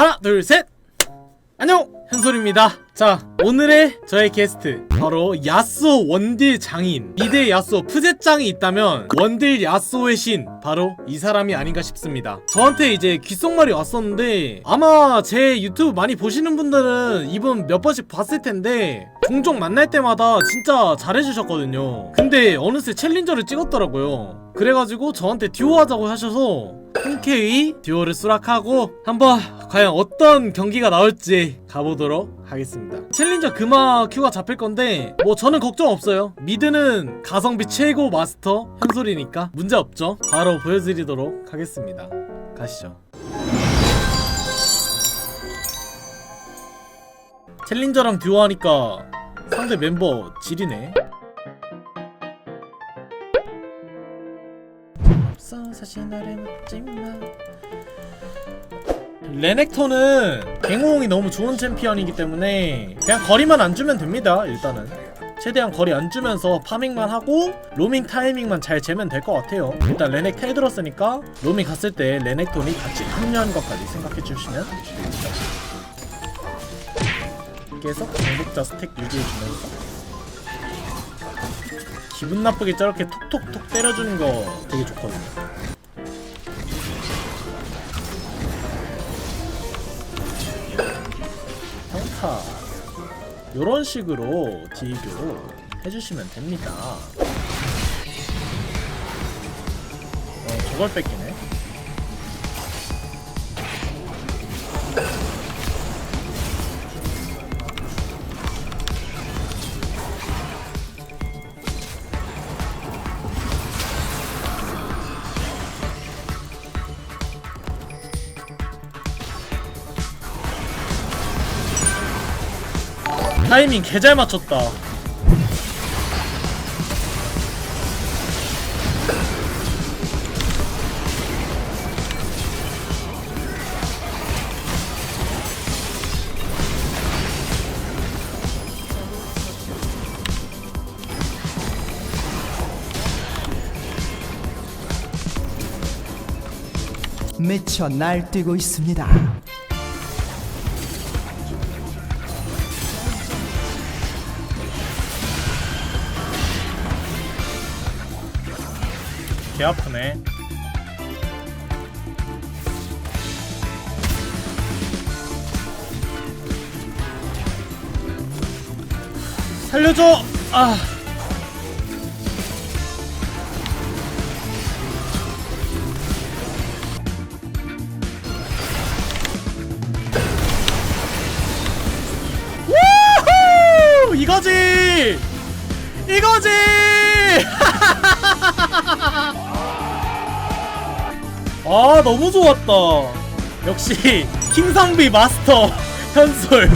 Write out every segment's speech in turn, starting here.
하나 둘 셋. 안녕 현솔입니다. 자 오늘의 저의 게스트 바로 야스오 원딜 장인 미드 야스오 푸제짱이 있다면 원딜 야스오의 신 바로 이 사람이 아닌가 싶습니다. 저한테 이제 귓속말이 왔었는데 아마 제 유튜브 많이 보시는 분들은 이분 몇 번씩 봤을 텐데 종종 만날 때마다 진짜 잘해주셨거든요. 근데 어느새 챌린저를 찍었더라고요. 그래가지고 저한테 듀오 하자고 하셔서 흔쾌히 듀오를 수락하고 한번 과연 어떤 경기가 나올지 가보도록 하겠습니다. 챌린저 금화 큐가 잡힐 건데 뭐 저는 걱정 없어요. 미드는 가성비 최고 마스터 한솔이니까 문제 없죠. 바로 보여드리도록 하겠습니다. 가시죠. 챌린저랑 듀오 하니까 상대 멤버 지리네. 사실 너를 묻지 마 레넥톤은 갱호응이 너무 좋은 챔피언이기 때문에 그냥 거리만 안 주면 됩니다 일단은. 최대한 거리 안 주면서 파밍만 하고 로밍 타이밍만 잘 재면 될 것 같아요. 일단 레넥 텔 들었으니까 로밍 갔을 때 레넥톤이 같이 합류하는 것까지 생각해 주시면 됩니다 계속 공격자 스택 유지해주면서 기분 나쁘게 저렇게 톡톡톡 때려주는 거 되게 좋거든요 요런 식으로 딜교 해주시면 됩니다. 어 저걸 뺏기네 타이밍 개 잘 맞췄다 미쳐 날뛰고 있습니다. 개 아프네. 살려줘! 아. 우후! 이거지! 이거지 아 너무 좋았다. 역시 킹상비 마스터 현솔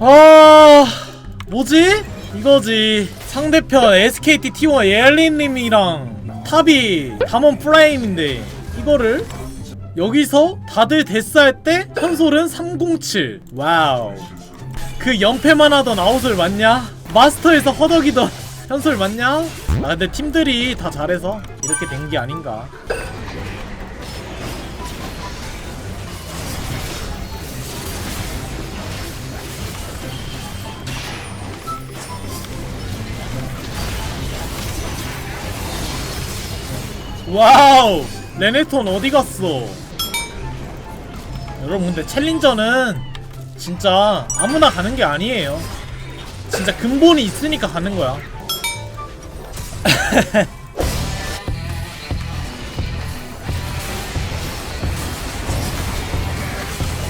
아 뭐지? 이거지 상대편 SKT T1 예린님이랑 탑이 담원 프라임인데 이거를 여기서 다들 데스할 때 현솔은 307 와우 그 연패만 하던 아웃을 맞냐? 마스터에서 허덕이던 현솔 맞냐? 아 근데 팀들이 다 잘해서 이렇게 된 게 아닌가 와우! 레네톤 어디 갔어? 여러분 근데 챌린저는 진짜 아무나 가는 게 아니에요. 진짜 근본이 있으니까 가는 거야.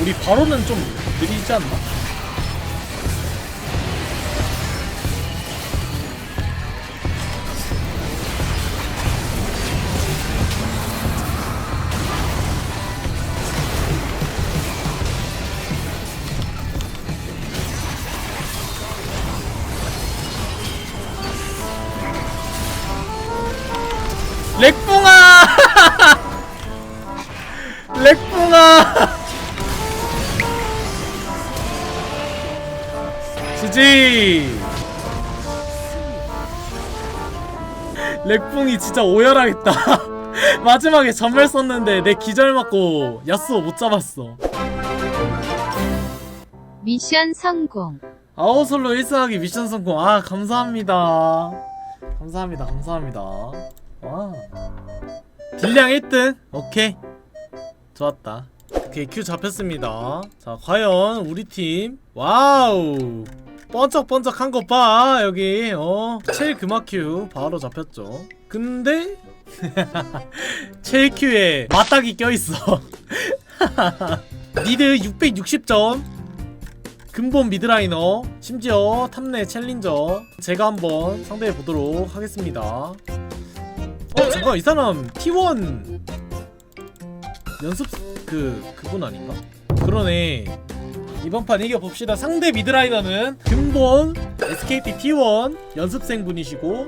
우리 바로는 좀 느리지 않나? 렉붕아! 지지! 렉붕이 진짜 오열하겠다. 마지막에 전멸 썼는데 내 기절 맞고 야스오 못 잡았어. 미션 성공. 아웃솔로 1승하기 미션 성공. 아 감사합니다. 감사합니다. 감사합니다 와 딜량 1등. 오케이. 좋았다. 오케이 큐 잡혔습니다. 자 과연 우리 팀. 와우. 번쩍번쩍한 것 봐 여기. 어 체일 금화 큐 바로 잡혔죠. 근데 체일 큐에 맞닥이 껴있어. 니드 660점. 근본 미드라이너. 심지어 탑내 챌린저. 제가 한번 상대해 보도록 하겠습니다 어 잠깐 이 사람 T1 연습 그 그분 아닌가? 그러네. 이번 판 이겨봅시다. 상대 미드라이너는 근본 SKT T1 연습생 분이시고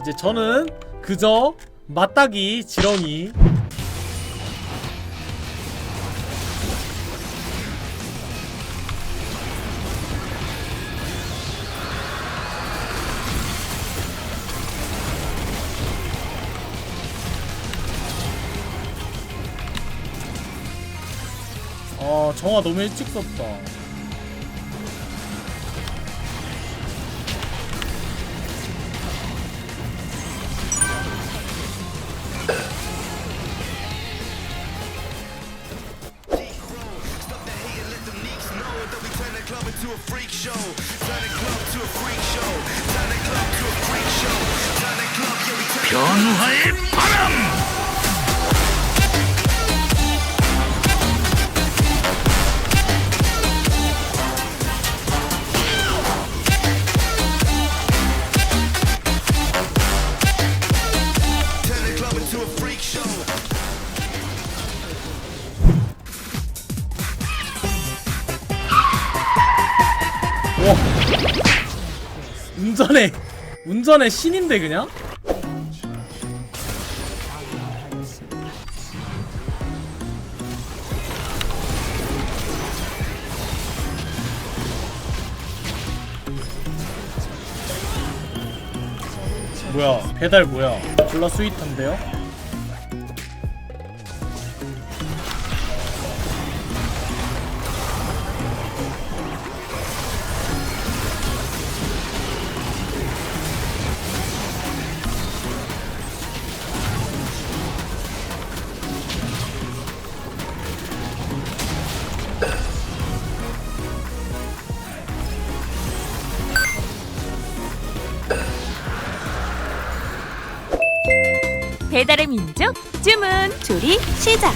이제 저는 그저 맞닥이 지렁이 아 정화 너무 일찍 썼다. 변화의 바람 운전에 운전에 신인데 그냥? 뭐야 배달 뭐야 졸라 스윗한데요? 배달의 민족 주문 조리 시작.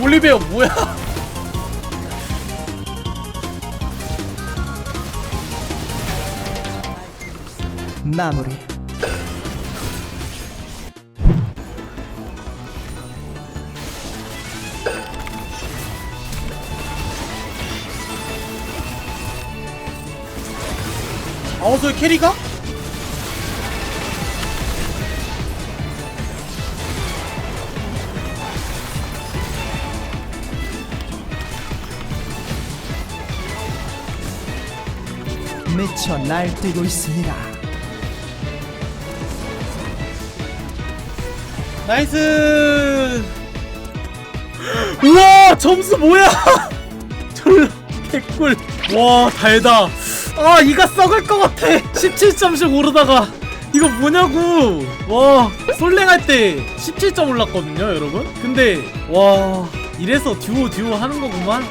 올리베어 뭐야? 마무리. 아웃소의 캐리가? 미쳐 날뛰고 있습니다. 나이스! 우와 점수 뭐야? 졸라 개꿀. 와 달다. 아 이가 썩을 것 같아. 17점씩 오르다가. 이거 뭐냐고. 와 솔랭할 때 17점 올랐거든요 여러분? 근데 와 이래서 듀오 듀오 하는 거구만